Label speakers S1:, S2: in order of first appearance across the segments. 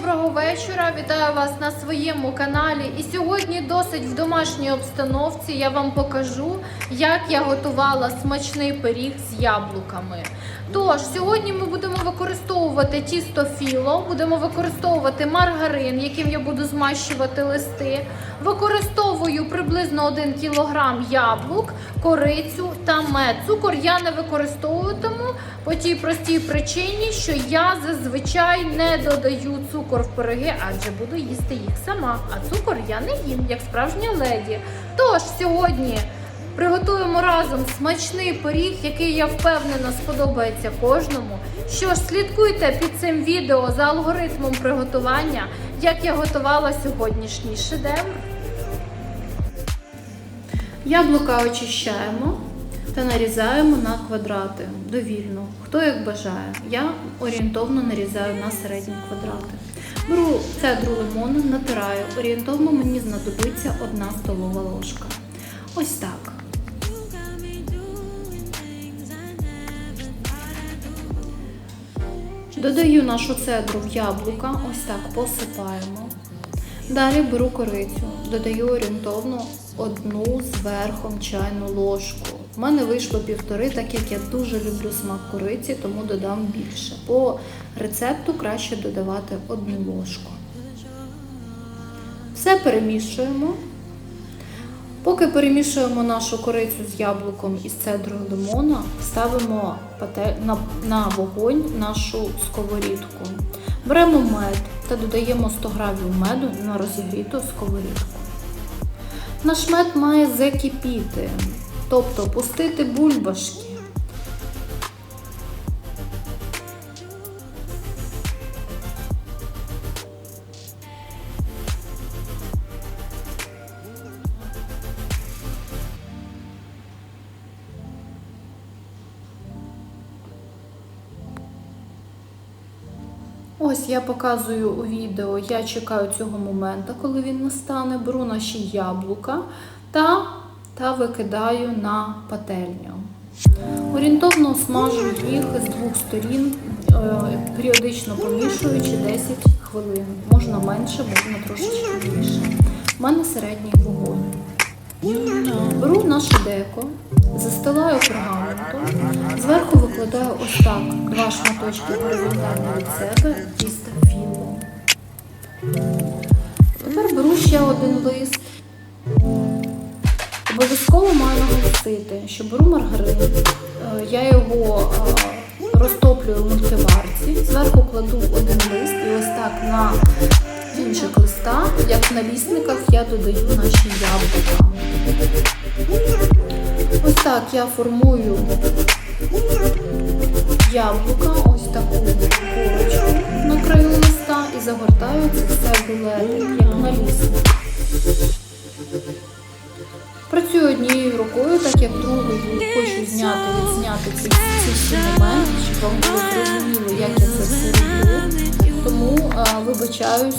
S1: доброго вечора. Вітаю вас на своєму каналі. І сьогодні досить в домашній обстановці я вам покажу, як я готувала смачний пиріг з яблуками. Тож, сьогодні ми будемо використовувати тісто філо, будемо використовувати маргарин, яким я буду змащувати листи. Використовую приблизно 1 кг яблук, корицю та мед. Цукор я не використовуватиму по тій простій причині, що я зазвичай не додаю цукор в пироги, адже буду їсти їх сама. А цукор я не їм, як справжня леді. Тож сьогодні приготуємо разом смачний пиріг, який я впевнена сподобається кожному. Що ж, слідкуйте під цим відео за алгоритмом приготування, як я готувала сьогоднішній шедевр. Яблука очищаємо та нарізаємо на квадрати довільно. Хто як бажає. Я орієнтовно нарізаю на середні квадрати. Беру цедру лимону, натираю. Орієнтовно мені знадобиться одна столова ложка. Ось так. Додаю нашу цедру в яблука, ось так посипаємо. Далі беру корицю, додаю орієнтовно одну з верхом чайну ложку. У мене вийшло півтори, так як я дуже люблю смак кориці, тому додам більше. По рецепту краще додавати одну ложку. Все перемішуємо. Поки перемішуємо нашу корицю з яблуком і з цедрою лимона, ставимо на, вогонь нашу сковорідку. Беремо мед та додаємо 100 гравів меду на розігріту сковорідку. Наш мед має закипіти, тобто пустити бульбашки. Ось я показую у відео, я чекаю цього моменту, коли він настане, беру наші яблука та, та викидаю на пательню. Орієнтовно смажу їх з двох сторін, е, періодично помішуючи 10 хвилин. Можна менше, можна трошечки більше. У мене середній вогонь. Беру наше деко, застилаю пергаментом, зверху викладаю ось так два шматочки горизонтально від себе тіста філо. Тепер беру ще один лист. Обов'язково маю наголосити, що беру маргарин, е, я його е, розтоплюю в мультиварці, зверху кладу один лист і ось так на кінчик листа, як на лісниках, я додаю наші яблука. Ось так я формую яблука, ось таку курочку на краю листа і загортаю це все в як на лісник. Працюю однією рукою, так як другою хочу зняти, відзняти ці, всі моменти, щоб вам було зрозуміло, як я це все роблю. Тому а, вибачаюсь,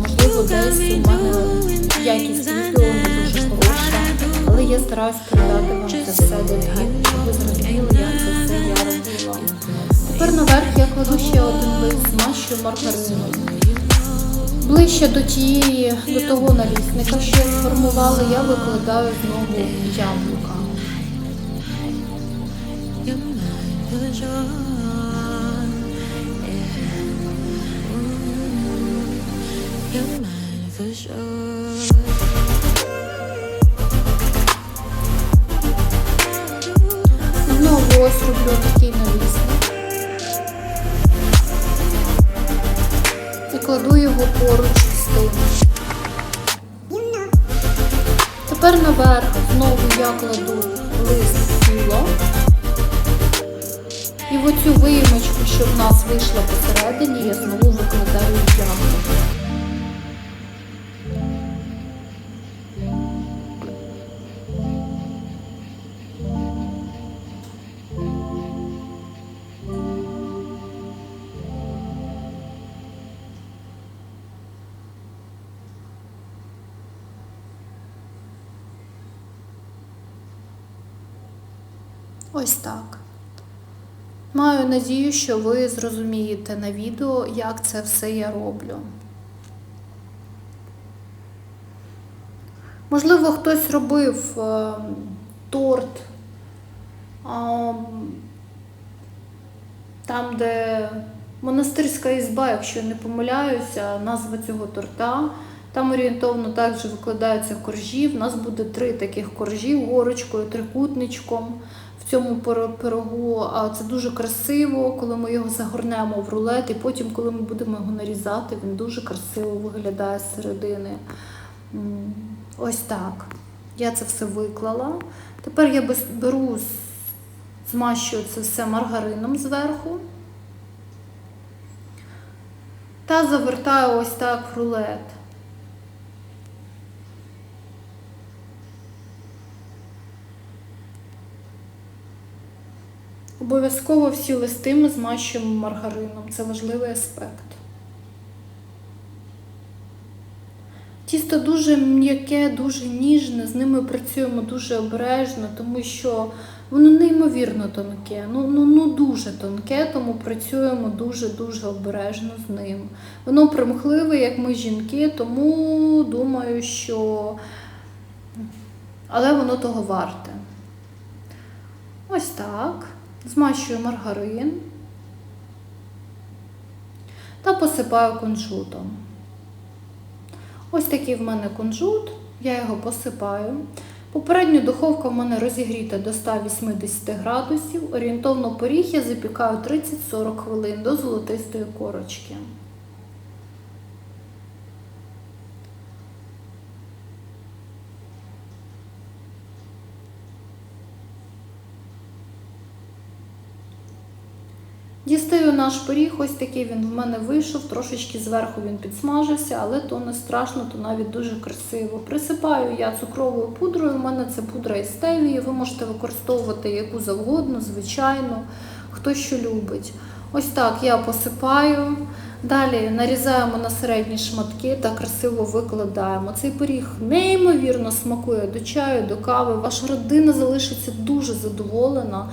S1: можливо, десь у мене якість відео не дуже хороша, але я стараюсь передати вам це все детально, щоб ви зрозуміли, як це все я робила. Тепер наверх я кладу ще один лист, змащую маргарином. Ближче до тієї, до того налісника, що я сформувала, я викладаю знову яблука. Знову ось роблю такий налісник. І кладу його поруч з тим. Тепер наверх знову я кладу лист філо. І в оцю виємочку, що в нас вийшла посередині, я знову викладаю яблуко. Ось так. Маю надію, що ви зрозумієте на відео, як це все я роблю. Можливо, хтось робив е, торт а, там, де монастирська ізба, якщо не помиляюся, назва цього торта. Там орієнтовно також викладаються коржі. У нас буде три таких коржі горочкою, трикутничком в цьому пирогу. А Це дуже красиво, коли ми його загорнемо в рулет, і потім, коли ми будемо його нарізати, він дуже красиво виглядає з середини. Ось так. Я це все виклала. Тепер я беру, змащую це все маргарином зверху. Та завертаю ось так в рулет. Обов'язково всі листи ми змащуємо маргарином. Це важливий аспект. Тісто дуже м'яке, дуже ніжне, з ними працюємо дуже обережно, тому що воно неймовірно тонке, ну, ну, ну дуже тонке, тому працюємо дуже-дуже обережно з ним. Воно примхливе, як ми жінки, тому думаю, що але воно того варте. Ось так. Змащую маргарин та посипаю кунжутом. Ось такий в мене кунжут, я його посипаю. Попередньо духовка в мене розігріта до 180 градусів. Орієнтовно поріг я запікаю 30-40 хвилин до золотистої корочки. Наш пиріг, ось такий він в мене вийшов, трошечки зверху він підсмажився, але то не страшно, то навіть дуже красиво. Присипаю я цукровою пудрою, у мене це пудра із стевії, ви можете використовувати яку завгодно, звичайно, хто що любить. Ось так я посипаю. Далі нарізаємо на середні шматки та красиво викладаємо. Цей пиріг неймовірно смакує до чаю, до кави. Ваша родина залишиться дуже задоволена.